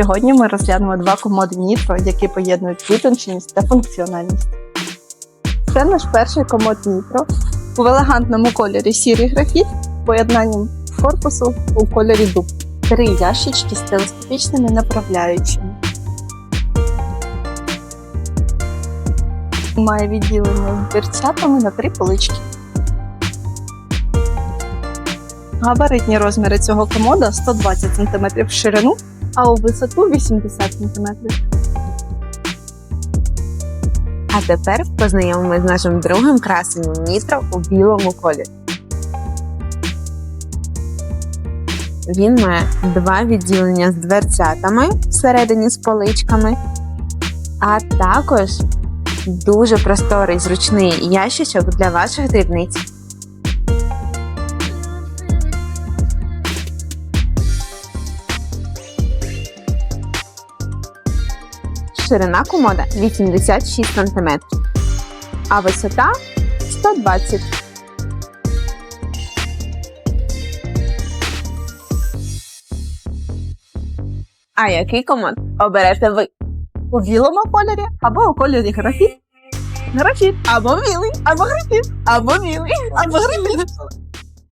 Сьогодні ми розглянемо два комоди Нітро, які поєднують витонченість та функціональність. Це наш перший комод Нітро в елегантному кольорі сірий графіт з поєднанням корпусу у кольорі дуб. Три ящички з телескопічними направляючими. Має відділення з дверцятами на три полички. Габаритні розміри цього комода 120 см в ширину, а у висоту 80 см. А тепер познайомимося з нашим другим красенням Нітро у білому кольорі. Він має два відділення з дверцятами всередині з поличками, а також дуже просторий зручний ящичок для ваших дрібниць. Ширина комода 86 см, а висота 120 А який комод оберете ви? У білому кольорі або у кольорі графіт. Графіт. Або білий, або графіт, або білий, Або графіт.